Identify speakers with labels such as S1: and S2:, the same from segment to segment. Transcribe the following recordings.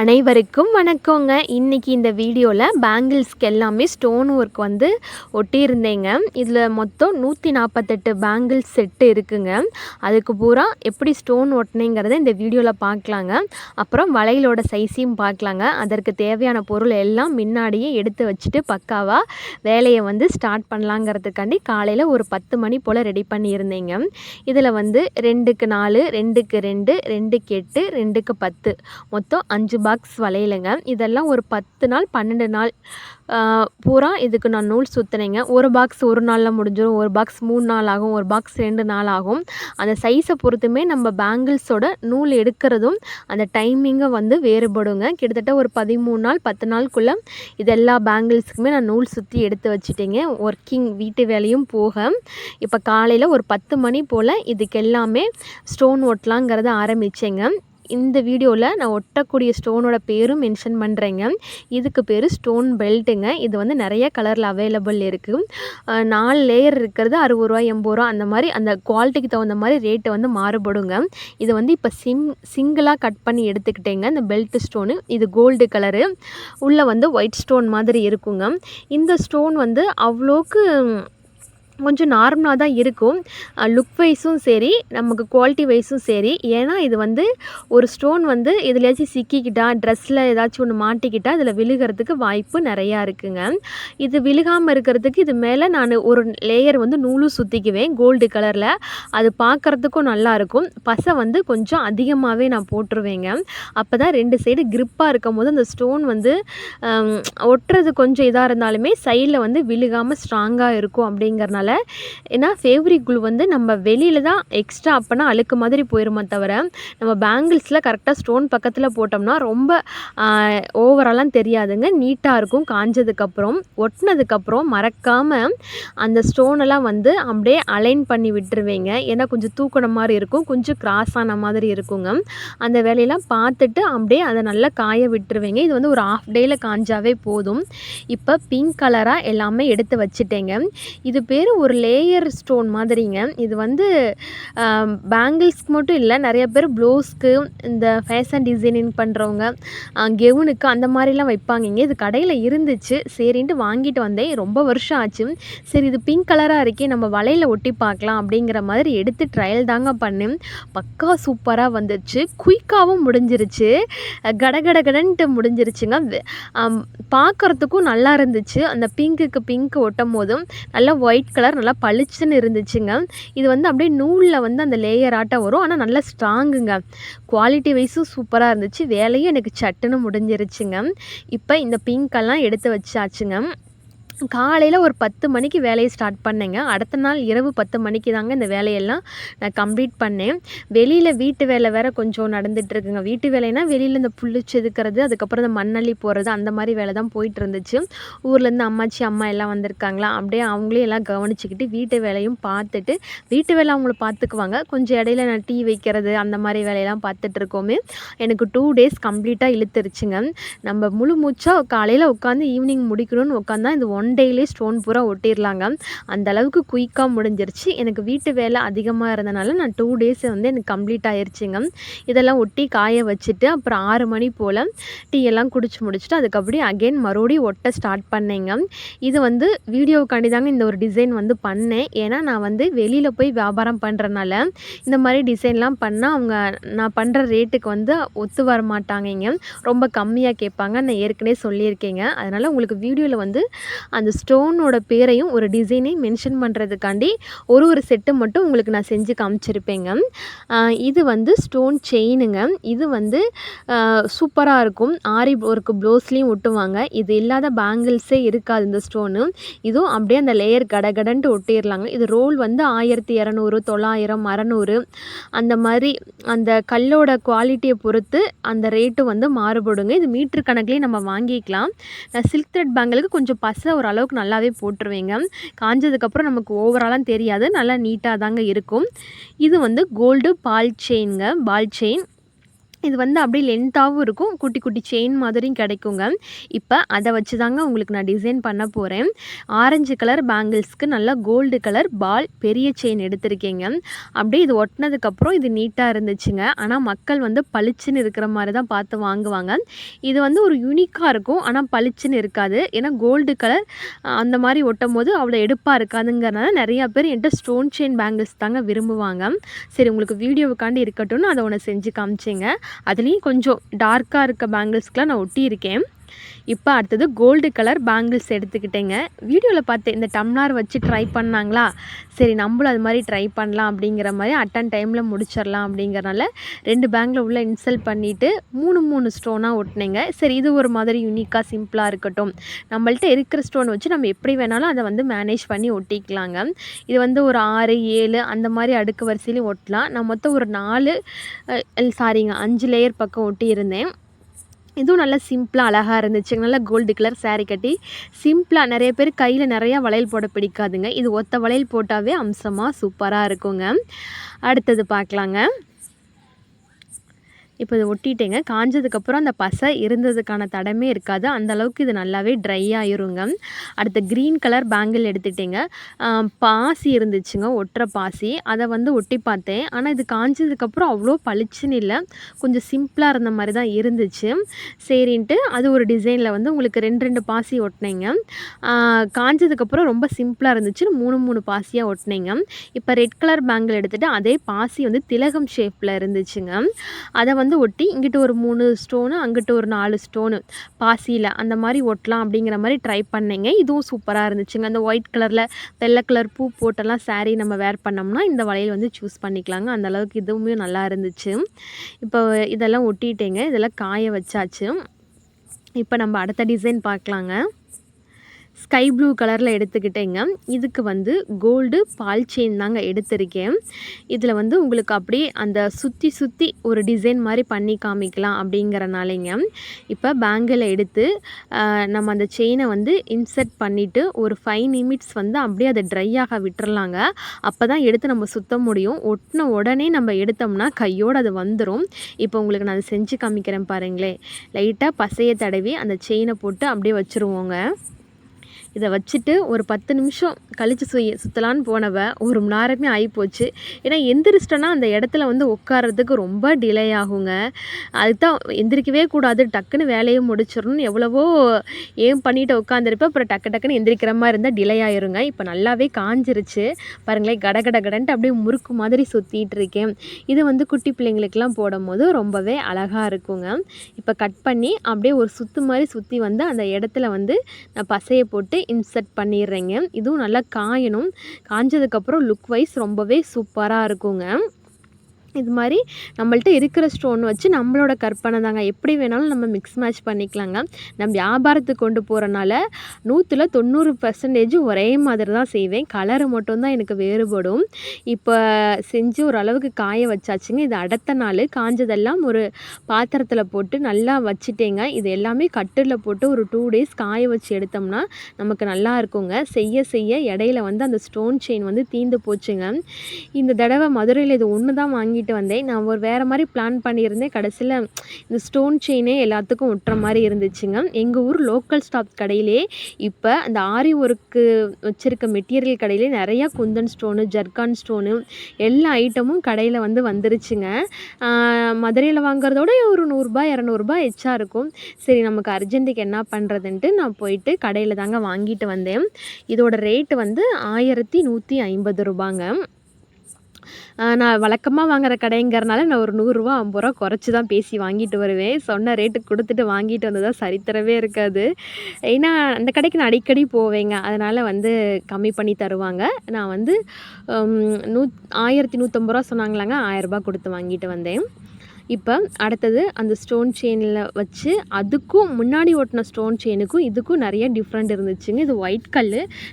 S1: அனைவருக்கும் வணக்கங்க. இன்றைக்கி இந்த வீடியோவில் பேங்கிள்ஸ்க்கு எல்லாமே ஸ்டோன் ஒர்க் வந்து ஒட்டியிருந்தேங்க. இதில் மொத்தம் நூற்றி நாற்பத்தெட்டு பேங்கிள்ஸ் செட்டு இருக்குங்க. அதுக்கு பூரா எப்படி ஸ்டோன் ஒட்டினேங்கிறத இந்த வீடியோவில் பார்க்கலாங்க அப்புறம் வளையலோட சைஸையும் பார்க்கலாங்க அதற்கு தேவையான பொருள் எல்லாம் முன்னாடியே எடுத்து வச்சுட்டு பக்காவாக வேலையை வந்து ஸ்டார்ட் பண்ணலாங்கிறதுக்காண்டி காலையில் ஒரு பத்து மணி போல் ரெடி பண்ணியிருந்தேங்க. இதில் வந்து ரெண்டுக்கு நாலு ரெண்டுக்கு ரெண்டு ரெண்டுக்கு எட்டு ரெண்டுக்கு பத்து. மொத்தம் அஞ்சு பாக்ஸ் வளையலுங்க. இதெல்லாம் ஒரு பத்து நாள் பன்னெண்டு நாள். பூரா இதுக்கு நான் நூல் சுற்றினேங்க ஒரு பாக்ஸ் ஒரு நாளில் முடிஞ்சிடும் ஒரு பாக்ஸ் மூணு நாள் ஆகும். ஒரு பாக்ஸ் ரெண்டு நாள் ஆகும். அந்த சைஸை பொறுத்துமே நம்ம பேங்கிள்ஸோட நூல் எடுக்கிறதும் அந்த டைமிங்கை வந்து வேறுபடுங்க. கிட்டத்தட்ட ஒரு பதிமூணு நாள் பத்து நாளுக்குள்ளே இது எல்லா பேங்கிள்ஸுக்குமே நான் நூல் சுற்றி எடுத்து வச்சுட்டேங்க. ஒர்க்கிங் வீட்டு வேலையும் போக. இப்போ காலையில் ஒரு பத்து மணி போல் இதுக்கு எல்லாமே ஸ்டோன் ஒட்டலாங்கிறத ஆரம்பித்தேங்க இந்த வீடியோவில் நான் ஒட்டக்கூடிய ஸ்டோனோட பேரும் மென்ஷன் பண்ணுறேங்க இதுக்கு பேர் ஸ்டோன் பெல்ட்டுங்க இது வந்து நிறைய கலரில் அவைலபிள் இருக்குது நாலு லேயர் இருக்கிறது அறுபது ரூபா எண்பது ரூபா அந்த மாதிரி அந்த குவாலிட்டிக்கு தகுந்த மாதிரி ரேட்டு வந்து மாறுபடுங்க. இது வந்து இப்போ சிம் சிங்கிளாக கட் பண்ணி எடுத்துக்கிட்டேங்க. இந்த பெல்ட் ஸ்டோனு இது கோல்டு கலரு உள்ளே வந்து ஒயிட் ஸ்டோன் மாதிரி இருக்குங்க. இந்த ஸ்டோன் வந்து அவ்வளோக்கு கொஞ்சம் நார்மலாக தான் இருக்கும். லுக் வைஸும் சரி நமக்கு குவாலிட்டி வைஸும் சரி. ஏன்னா இது வந்து ஒரு ஸ்டோன் வந்து எதுலையாச்சும் சிக்கிக்கிட்டால் ட்ரெஸ்ஸில் ஏதாச்சும் ஒன்று மாட்டிக்கிட்டால் இதில் விழுகிறதுக்கு வாய்ப்பு நிறையா இருக்குங்க. இது விழுகாமல் இருக்கிறதுக்கு இது மேலே நான் ஒரு லேயர் வந்து நூலும் சுற்றிக்குவேன் கோல்டு கலரில் அது பார்க்குறதுக்கும் நல்லாயிருக்கும் பசை வந்து கொஞ்சம் அதிகமாகவே நான் போட்டுருவேங்க. அப்போ தான் ரெண்டு சைடு க்ரிப்பாக இருக்கும் போது அந்த ஸ்டோன் வந்து ஒட்டுறது கொஞ்சம் இதாக இருந்தாலுமே சைடில் வந்து விழுகாமல் ஸ்ட்ராங்காக இருக்கும் அப்படிங்கிறனால ஏன்னா ஃபேவ்ரிக் குளூ வந்து நம்ம வெளியில் தான் எக்ஸ்ட்ரா அப்போனா அழுக்கு மாதிரி போயிருமா தவிர நம்ம பேங்கிள்ஸில் கரெக்டாக ஸ்டோன் பக்கத்தில் போட்டோம்னா ரொம்ப ஓவராலாம் தெரியாதுங்க. நீட்டாக இருக்கும். காஞ்சதுக்கப்புறம் ஒட்டினதுக்கப்புறம் மறக்காமல் அந்த ஸ்டோனெல்லாம் வந்து அப்படியே அலைன் பண்ணி விட்டுருவேங்க. ஏன்னா கொஞ்சம் தூக்கின மாதிரி இருக்கும். கொஞ்சம் கிராஸ் ஆன மாதிரி இருக்குங்க. அந்த வேலையெல்லாம் பார்த்துட்டு அப்படியே அதை நல்லா காய விட்டுருவேங்க. இது வந்து ஒரு ஆஃப் டேயில் காஞ்சாவே போதும். இப்போ பிங்க் கலராக எல்லாமே எடுத்து வச்சுட்டேங்க. இது பேர் ஒரு லேயர் ஸ்டோன் மாதிரிங்க. இது வந்து பேங்கிள்ஸ்க்கு மட்டும் இல்லை நிறைய பேர் ப்ளவுஸ்க்கு இந்த ஃபேஷன் டிசைனிங் பண்ணுறவங்க கெவுனுக்கு அந்த மாதிரிலாம் வைப்பாங்க இது கடையில் இருந்துச்சு. சரின்ட்டு வாங்கிட்டு வந்தேன். ரொம்ப வருஷம் ஆச்சு. சரி இது பிங்க் கலராக இருக்கே நம்ம வலையில் ஒட்டி பார்க்கலாம் அப்படிங்கிற மாதிரி எடுத்து ட்ரையல் தாங்க பண்ணேன். பக்கா சூப்பராக வந்துச்சு. குயிக்காகவும் முடிஞ்சிருச்சு. கடகடகடன்ட்டு முடிஞ்சிருச்சுங்க. பார்க்குறதுக்கும் நல்லா இருந்துச்சு. அந்த பிங்க்குக்கு பிங்க் ஒட்டும் போதும் நல்லா ஒயிட் கலர் கலர் நல்லா பளிச்சுன்னு இருந்துச்சுங்க. இது வந்து அப்படியே நூலில் வந்து அந்த லேயர் ஆட்டம் வரும். ஆனால் நல்லா ஸ்ட்ராங்குங்க குவாலிட்டி வைஸும் சூப்பராக இருந்துச்சு. வேலையும் எனக்கு சட்டுன்னு முடிஞ்சிருச்சுங்க. இப்போ இந்த பிங்க்கெல்லாம் எடுத்து வச்சாச்சுங்க. காலையில் ஒரு பத்து மணிக்கு வேலையை ஸ்டார்ட் பண்ணேங்க. அடுத்த நாள் இரவு பத்து மணிக்கு தாங்க இந்த வேலையெல்லாம் நான் கம்ப்ளீட் பண்ணேன். வெளியில் வீட்டு வேலை வேறு கொஞ்சம் நடந்துகிட்ருக்குங்க வீட்டு வேலைனா வெளியில் இந்த புல்லு செதுக்கிறது அதுக்கப்புறம் இந்த மண்ணள்ளி போகிறது அந்த மாதிரி வேலை தான் போயிட்டு இருந்துச்சு. ஊர்லேருந்து அம்மாச்சி அம்மா எல்லாம் வந்திருக்காங்களா? அப்படியே அவங்களே எல்லாம் கவனிச்சுக்கிட்டு வீட்டு வேலையும் பார்த்துட்டு வீட்டு வேலை அவங்கள பார்த்துக்குவாங்க. கொஞ்சம் இடையில நான் டீ வைக்கிறது அந்த மாதிரி வேலையெல்லாம் பார்த்துட்டு இருக்கோமே. எனக்கு டூ டேஸ் கம்ப்ளீட்டாக இழுத்துருச்சுங்க. நம்ம முழு மூச்சாக காலையில் உட்காந்து ஈவினிங் முடிக்கணும்னு உட்காந்தா இந்த ஒன் ஒன் டேலே ஸ்டோன் பூரா ஒட்டிடலாங்க அந்த அளவுக்கு குயிக்காக முடிஞ்சிருச்சு. எனக்கு வீட்டு வேலை அதிகமாக இருந்தனால நான் டூ டேஸ் வந்து எனக்கு கம்ப்ளீட் ஆயிடுச்சுங்க இதெல்லாம் ஒட்டி காய வச்சுட்டு அப்புறம் ஆறு மணி போல் டீ எல்லாம் குடிச்சு முடிச்சுட்டு அதுக்கப்புறம் அகெயின் மறுபடியும் ஒட்ட ஸ்டார்ட் பண்ணேங்க. இது வந்து வீடியோவுக்காண்டி தாங்க இந்த ஒரு டிசைன் வந்து பண்ணேன். ஏன்னா நான் வந்து வெளியில் போய் வியாபாரம் பண்ணுறனால இந்த மாதிரி டிசைன்லாம் பண்ணால் அவங்க நான் பண்ணுற ரேட்டுக்கு வந்து ஒத்து வர மாட்டாங்கங்க. ரொம்ப கம்மியாக கேட்பாங்க. நான் ஏற்கனவே சொல்லியிருக்கேங்க. அதனால் உங்களுக்கு வீடியோவில் வந்து அந்த ஸ்டோனோட பேரையும் ஒரு டிசைனையும் மென்ஷன் பண்ணுறதுக்காண்டி ஒரு ஒரு செட்டு மட்டும் உங்களுக்கு நான் செஞ்சு காமிச்சிருப்பேங்க. இது வந்து ஸ்டோன் செயினுங்க. இது வந்து சூப்பராக இருக்கும். ஆரி ஒர்க்கு ப்ளவுஸ்லேயும் ஒட்டுவாங்க. இது இல்லாத பேங்கிள்ஸே இருக்காது இந்த ஸ்டோனு. இதுவும் அப்படியே அந்த லேயர் கடகடன்ட்டு ஒட்டிடலாங்க இது ரோல் வந்து ஆயிரத்தி இரநூறு தொள்ளாயிரம் அறநூறு. அந்த மாதிரி அந்த கல்லோட குவாலிட்டியை பொறுத்து அந்த ரேட்டு வந்து மாறுபடுங்க. இது மீட்ரு கணக்குலேயே நம்ம வாங்கிக்கலாம். சில்க் த்ரெட் பேங்கிளுக்கு கொஞ்சம் பசை ஒரு ஓரளவுக்கு நல்லாவே போட்டுருவேங்க. காஞ்சதுக்கப்புறம் நமக்கு ஓவராலாக தெரியாது. நல்லா நீட்டாக தாங்க இருக்கும். இது வந்து கோல்டு பால் செயின்ங்க பால் செயின் இது வந்து அப்படியே லென்த்தாகவும் இருக்கும். குட்டி குட்டி செயின் மாதிரியும் கிடைக்குங்க. இப்போ அதை வச்சு தாங்க உங்களுக்கு நான் டிசைன் பண்ண போகிறேன் ஆரஞ்சு கலர் பேங்கிள்ஸ்க்கு நல்லா கோல்டு கலர் பால் பெரிய செயின் எடுத்திருக்கீங்க. அப்படியே இது ஒட்டினதுக்கப்புறம் இது நீட்டாக இருந்துச்சுங்க. ஆனால் மக்கள் வந்து பளிச்சுன்னு இருக்கிற மாதிரி தான் பார்த்து வாங்குவாங்க. இது வந்து ஒரு யூனிக்காக இருக்கும். ஆனால் பளிச்சுன்னு இருக்காது. ஏன்னா கோல்டு கலர் அந்த மாதிரி ஒட்டும் போது அவ்வளோ எடுப்பாக இருக்காதுங்கிறனால நிறையா பேர் என்கிட்ட ஸ்டோன் செயின் பேங்கிள்ஸ் தாங்க விரும்புவாங்க. சரி உங்களுக்கு வீடியோவுக்காண்டி இருக்கட்டும்னு அதை ஒன்று செஞ்சு காமிச்சிங்க. அதுலேயும் கொஞ்சம் டார்க்காக இருக்க பேங்கிள்ஸ்க்கெலாம் நான் ஒட்டியிருக்கேன். இப்போ அடுத்தது கோல்டு கலர் பேங்கிள்ஸ் எடுத்துக்கிட்டேங்க. வீடியோவில் பார்த்தேன் இந்த டம்ளார் வச்சு ட்ரை பண்ணாங்களா? சரி நம்மளும் அது மாதிரி ட்ரை பண்ணலாம் அப்படிங்கிற மாதிரி அட்டன் டைமில் முடிச்சிடலாம் அப்படிங்கிறனால ரெண்டு பேங்கில் உள்ளே இன்சல்ட் பண்ணிவிட்டு மூணு மூணு ஸ்டோனாக ஒட்டினேங்க. சரி இது ஒரு மாதிரி யூனிக்காக சிம்பிளாக இருக்கட்டும். நம்மள்ட்ட இருக்கிற ஸ்டோன் வச்சு நம்ம எப்படி வேணாலும் அதை வந்து மேனேஜ் பண்ணி ஒட்டிக்கலாங்க. இது வந்து ஒரு ஆறு ஏழு அந்த மாதிரி அடுக்கு வரிசையிலையும் ஒட்டலாம். நான் மொத்தம் ஒரு நாலு சாரிங்க அஞ்சு லேயர் பக்கம் ஒட்டியிருந்தேன். இதுவும் நல்லா சிம்பிளாக அழகாக இருந்துச்சு. நல்லா கோல்டு கலர் சாரீ கட்டி சிம்பிளாக நிறைய பேர் கையில் நிறையா வளையல் போட பிடிக்காதுங்க. இது ஒத்த வளையல் போட்டாவே அம்சமாக சூப்பராக இருக்குங்க. அடுத்தது பார்க்கலாங்க. இப்போ இதை ஒட்டிட்டேங்க. காஞ்சதுக்கப்புறம் அந்த பசை இருந்ததுக்கான தடமே இருக்காது. அந்த அளவுக்கு இது நல்லாவே ட்ரை ஆயிருங்க. அடுத்த க்ரீன் கலர் பேங்கிள் எடுத்துட்டேங்க பாசி இருந்துச்சுங்க ஒட்டுற பாசி. அதை வந்து ஒட்டி பார்த்தேன். ஆனால் இது காஞ்சதுக்கப்புறம் அவ்வளோ பளிச்சுன்னு இல்லை. கொஞ்சம் சிம்பிளாக இருந்த மாதிரி தான் இருந்துச்சு. சரின்ட்டு அது ஒரு டிசைனில் வந்து உங்களுக்கு ரெண்டு ரெண்டு பாசி ஒட்டினேங்க. காஞ்சதுக்கப்புறம் ரொம்ப சிம்பிளாக இருந்துச்சு மூணு மூணு பாசியாக ஒட்டினேங்க. இப்போ ரெட் கலர் பேங்கிள் எடுத்துகிட்டு அதே பாசி வந்து திலகம் ஷேப்பில் இருந்துச்சுங்க. அதை வந்து வந்து ஒட்டி இங்கிட்டு ஒரு மூணு ஸ்டோனு அங்கிட்டு ஒரு நாலு ஸ்டோனு பாசியில் அந்த மாதிரி ஒட்டலாம் அப்படிங்கிற மாதிரி ட்ரை பண்ணேங்க. இதுவும் சூப்பராக இருந்துச்சுங்க. அந்த ஒயிட் கலரில் வெள்ளை கலர் பூ போட்டெல்லாம் சாரீ நம்ம வேர் பண்ணோம்னா இந்த வளையல் வந்து சூஸ் பண்ணிக்கலாங்க. அந்த அளவுக்கு இதுவுமே நல்லா இருந்துச்சு. இப்போ இதெல்லாம் ஒட்டிட்டேங்க. இதெல்லாம் காய வச்சாச்சு. இப்போ நம்ம அடுத்த டிசைன் பார்க்கலாங்க. ஸ்கை ப்ளூ கலரில் எடுத்துக்கிட்டேங்க. இதுக்கு வந்து கோல்டு பால் செயின் தாங்க எடுத்திருக்கேன். இதில் வந்து உங்களுக்கு அப்படியே அந்த சுற்றி சுற்றி ஒரு டிசைன் மாதிரி பண்ணி காமிக்கலாம் அப்படிங்கிறனாலேங்க. இப்போ பேங்கில் எடுத்து நம்ம அந்த செயினை வந்து இன்சர்ட் பண்ணிவிட்டு ஒரு ஃபைவ் நிமிட்ஸ் வந்து அப்படியே அதை ட்ரை ஆக விட்டுறலாங்க. அப்போ தான் எடுத்து நம்ம சுத்த முடியும். ஒட்டின உடனே நம்ம எடுத்தோம்னா கையோடு அது வந்துடும் இப்போ உங்களுக்கு நான் அதை செஞ்சு காமிக்கிறேன் பாருங்களேன். லைட்டாக பசையை தடவி அந்த செயினை போட்டு அப்படியே வச்சுருவோங்க. இதை வச்சுட்டு ஒரு பத்து நிமிஷம் கழித்து சுய சுற்றலான்னு போனவ ஒரு மணி நேரமே ஆகிப்போச்சு ஏன்னா எந்திரிச்சிட்டோன்னா அந்த இடத்துல வந்து உட்காரதுக்கு ரொம்ப டிலே ஆகுங்க. அதுதான் எந்திரிக்கவே கூடாது டக்குன்னு வேலையை முடிச்சிடணும்னு எவ்வளவோ ஏன் பண்ணிட்டு உட்காந்துருப்பேன் அப்புறம் டக்கு டக்குன்னு எந்திரிக்கிற மாதிரி இருந்தால் டிலே ஆயிருங்க. இப்போ நல்லாவே காஞ்சிருச்சு. பாருங்களேன் கட கட கடன்ட்டு அப்படியே முறுக்கு மாதிரி சுற்றிட்டு இருக்கேன். இது வந்து குட்டி பிள்ளைங்களுக்கெல்லாம் போடும்போது ரொம்பவே அழகாக இருக்குங்க. இப்போ கட் பண்ணி அப்படியே ஒரு சுற்று மாதிரி சுற்றி வந்து அந்த இடத்துல வந்து நான் பசையை போட்டு இன்சர்ட் பண்ணிடுறேங்க. இதுவும் நல்லா காயணும். காஞ்சதுக்கப்புறம் லுக் வைஸ் ரொம்பவே சூப்பராக இருக்குங்க. இது மாதிரி நம்மள்ட்ட இருக்கிற ஸ்டோன் வச்சு நம்மளோட கற்பனை தாங்க. எப்படி வேணாலும் நம்ம மிக்ஸ் மேட்ச் பண்ணிக்கலாங்க. நம்ம வியாபாரத்துக்கு கொண்டு போகிறனால நூற்றில் தொண்ணூறு பர்சன்டேஜ் ஒரே மாதிரி தான் செய்வேன். கலரு மட்டும்தான் எனக்கு வேறுபடும். இப்போ செஞ்சு ஓரளவுக்கு காய வச்சாச்சுங்க. இது அடுத்த நாள் காஞ்சதெல்லாம் ஒரு பாத்திரத்தில் போட்டு நல்லா வச்சுட்டேங்க. இது எல்லாமே கட்டில் போட்டு ஒரு டூ டேஸ் காய வச்சு எடுத்தோம்னா நமக்கு நல்லா இருக்குங்க. செய்ய செய்ய இடையில வந்து அந்த ஸ்டோன் செயின் வந்து தீந்து போச்சுங்க. இந்த தடவை மதுரையில் இது ஒன்று தான் வாங்கிட்டு போயிட்டு வந்தேன். நான் ஒரு வேறு மாதிரி பிளான் பண்ணியிருந்தேன். கடைசியில் இந்த ஸ்டோன் செயினே எல்லாத்துக்கும் ஒட்டுற மாதிரி இருந்துச்சுங்க. எங்கள் ஊர் லோக்கல் ஸ்டாப் கடையிலே இப்போ அந்த ஆரி ஒர்க்கு வச்சுருக்க மெட்டீரியல் கடையிலே நிறையா குந்தன் ஸ்டோனு ஜர்கான் ஸ்டோனு எல்லா ஐட்டமும் கடையில் வந்து வந்துருச்சுங்க. மதுரையில் வாங்குறதோட ஒரு நூறுரூபா இரநூறுபா எச்சா இருக்கும். சரி நமக்கு அர்ஜென்ட்டுக்கு என்ன பண்ணுறதுன்ட்டு நான் போயிட்டு கடையில் தாங்க வாங்கிட்டு வந்தேன். இதோட ரேட்டு வந்து ஆயிரத்தி நூற்றி ஐம்பது ரூபாங்க. நான் வழக்கமாக வாங்குற கடைங்கிறனால நான் ஒரு நூறுரூவா ஐம்பது ரூபா குறைச்சி தான் பேசி வாங்கிட்டு வருவேன். சொன்ன ரேட்டுக்கு கொடுத்துட்டு வாங்கிட்டு வந்ததா சரித்திரவே இருக்காது. ஏன்னா அந்த கடைக்கு நான் அடிக்கடி போவேங்க. அதனால் வந்து கம்மி பண்ணி தருவாங்க. நான் வந்து நூ ஆயிரத்தி நூற்றம்பது ரூபா சொன்னாங்களாங்க. ஆயிரரூபா கொடுத்து வாங்கிட்டு வந்தேன். இப்போ அடுத்தது அந்த ஸ்டோன் செயினில் வச்சு அதுக்கும் முன்னாடி ஓட்டின ஸ்டோன் செயினுக்கும் இதுக்கும் நிறைய டிஃப்ரெண்ட் இருந்துச்சுங்க. இது ஒயிட் கல்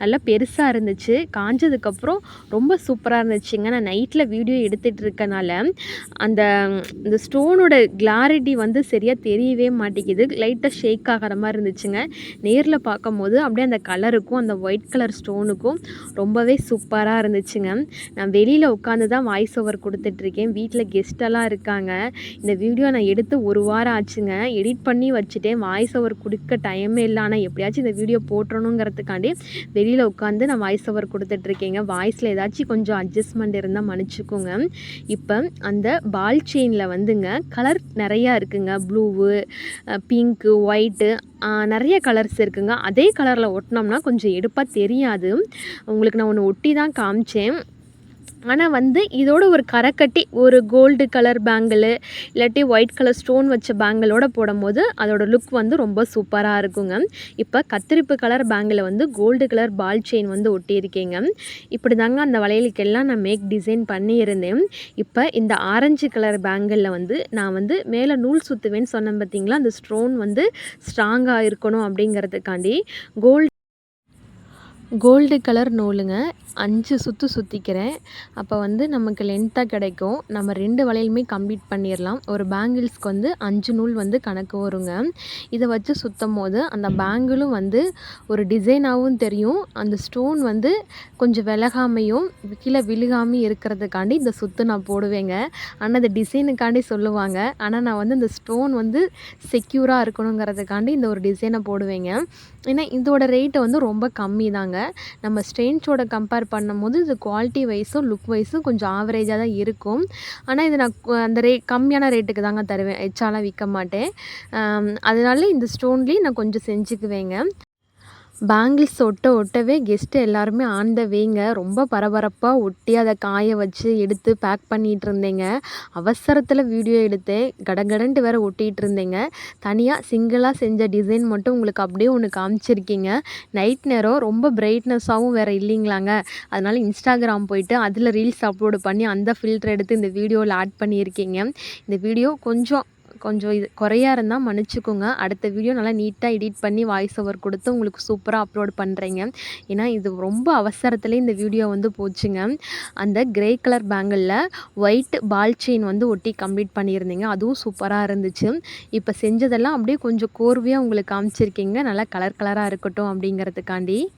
S1: நல்லா பெருசாக இருந்துச்சு. காஞ்சதுக்கப்புறம் ரொம்ப சூப்பராக இருந்துச்சுங்க. நான் நைட்டில் வீடியோ எடுத்துகிட்டு இருக்கனால அந்த இந்த ஸ்டோனோட கிளாரிட்டி வந்து சரியாக தெரியவே மாட்டேங்குது. லைட்டாக ஷேக் ஆகிற மாதிரி இருந்துச்சுங்க. நேரில் பார்க்கும்போது அப்படியே அந்த கலருக்கும் அந்த ஒயிட் கலர் ஸ்டோனுக்கும் ரொம்பவே சூப்பராக இருந்துச்சுங்க. நான் வெளியில் உட்காந்து தான் வாய்ஸ் ஓவர் கொடுத்துட்ருக்கேன் வீட்டில் கெஸ்டெல்லாம் இருக்காங்க. இந்த வீடியோ நான் எடுத்து ஒரு வாரம் ஆச்சுங்க. எடிட் பண்ணி வச்சுட்டேன். வாய்ஸ் ஓவர் கொடுக்க டைமே இல்லை. ஆனால் எப்படியாச்சும் இந்த வீடியோ போட்டுறணுங்கிறதுக்காண்டி வெளியில் உட்காந்து நான் வாய்ஸ் ஓவர் கொடுத்துட்ருக்கேங்க. வாய்ஸில் ஏதாச்சும் கொஞ்சம் அட்ஜஸ்ட்மெண்ட் இருந்தால் மன்னிச்சுக்கோங்க. இப்போ அந்த பால் செயினில் வந்துங்க கலர் நிறையா இருக்குங்க. ப்ளூவு பிங்க்கு ஒயிட்டு நிறைய கலர்ஸ் இருக்குங்க. அதே கலரில் ஒட்டினோம்னா கொஞ்சம் எடுப்பாக தெரியாது. உங்களுக்கு நான் ஒன்று ஒட்டி தான் காமிச்சேன். ஆனால் வந்து இதோட ஒரு கரை கட்டி ஒரு கோல்டு கலர் பேங்கிளு இல்லாட்டி ஒயிட் கலர் ஸ்டோன் வச்ச பேங்கிளோட போடும்போது அதோட லுக் வந்து ரொம்ப சூப்பராக இருக்குங்க. இப்போ கத்திரிப்பு கலர் பேங்கில் வந்து கோல்டு கலர் பால் செயின் வந்து ஒட்டியிருக்கேங்க. இப்படி தாங்க அந்த வளையலுக்கெல்லாம் நான் மேக் டிசைன் பண்ணியிருந்தேன். இப்போ இந்த ஆரஞ்சு கலர் பேங்கிளில் வந்து நான் வந்து மேலே நூல் சுற்றுவேன்னு சொன்னேன் பார்த்தீங்களா அந்த ஸ்டோன் வந்து ஸ்ட்ராங்காக இருக்கணும் அப்படிங்கிறதுக்காண்டி கோல்டு கோல்டு கலர் நூலுங்க. அஞ்சு சுற்று சுற்றிக்கிறேன் அப்போ வந்து நமக்கு லென்த்தாக கிடைக்கும். நம்ம ரெண்டு வளையலுமே கம்ப்ளீட் பண்ணிடலாம் ஒரு பேங்கிள்ஸ்க்கு வந்து அஞ்சு நூல் வந்து கணக்கு வருங்க. இதை வச்சு சுற்றும் போது அந்த பேங்கிளும் வந்து ஒரு டிசைனாகவும் தெரியும். அந்த ஸ்டோன் வந்து கொஞ்சம் விலகாமையும் கீழே விழுகாமையும் இருக்கிறதுக்காண்டி இந்த சுற்று நான் போடுவேங்க. ஆனால் இந்த டிசைனுக்காண்டி சொல்லுவாங்க. ஆனால் நான் வந்து இந்த ஸ்டோன் வந்து செக்யூராக இருக்கணுங்கிறதுக்காண்டி இந்த ஒரு டிசைனை போடுவேங்க. ஏன்னா இதோட ரேட்டு வந்து ரொம்ப கம்மி தாங்க நம்ம ஸ்ட்ரெயின்ஸோட கம்பேர் பண்ணும்போது இது குவாலிட்டி வைஸும் லுக் வைஸும் கொஞ்சம் ஆவரேஜாக தான் இருக்கும். ஆனால் இது நான் அந்த ரே கம்மியான ரேட்டுக்கு தாங்க தருவேன். எச்சாலாம் விற்க மாட்டேன். அதனால இந்த ஸ்டோன்லேயும் நான் கொஞ்சம் செஞ்சுக்குவேங்க. பேங்கிள்ஸ் ஒட்ட ஒட்டவே கெஸ்ட்டு எல்லாருமே ஆன் த வேங்க ரொம்ப பரபரப்பாக ஒட்டி அதை காய வச்சு எடுத்து பேக் பண்ணிகிட்டு இருந்தேங்க. அவசரத்தில் வீடியோ எடுத்தேன். கடகடன்ட்டு வேறு ஒட்டிகிட்டு இருந்தேங்க. தனியாக சிங்கிளாக செஞ்ச டிசைன் மட்டும் உங்களுக்கு அப்படியே ஒன்று காமிச்சிருக்கீங்க. நைட் நேரம் ரொம்ப பிரைட்னஸாகவும் வேறு இல்லைங்களாங்க. அதனால் இன்ஸ்டாகிராம் போயிட்டு அதில் ரீல்ஸ் அப்லோடு பண்ணி அந்த ஃபில்டர் எடுத்து இந்த வீடியோவில் ஆட் பண்ணியிருக்கீங்க. இந்த வீடியோ கொஞ்சம் கொஞ்சம் இது குறையா இருந்தால் மன்னிச்சிக்கோங்க. அடுத்த வீடியோ நல்லா நீட்டாக எடிட் பண்ணி வாய்ஸ் ஓவர் கொடுத்து உங்களுக்கு சூப்பராக அப்லோட் பண்ணுறேங்க ஏன்னா இது ரொம்ப அவசரத்துலேயே இந்த வீடியோ வந்து போச்சுங்க. அந்த கிரே கலர் பேங்கிளில் ஒயிட் பால் செயின் வந்து ஒட்டி கம்ப்ளீட் பண்ணியிருந்தீங்க. அதுவும் சூப்பராக இருந்துச்சு. இப்போ செஞ்சதெல்லாம் அப்படியே கொஞ்சம் கோர்வையாக உங்களுக்கு காமிச்சிருக்கீங்க. நல்லா கலர் கலராக இருக்கட்டும் அப்படிங்கிறதுக்காண்டி.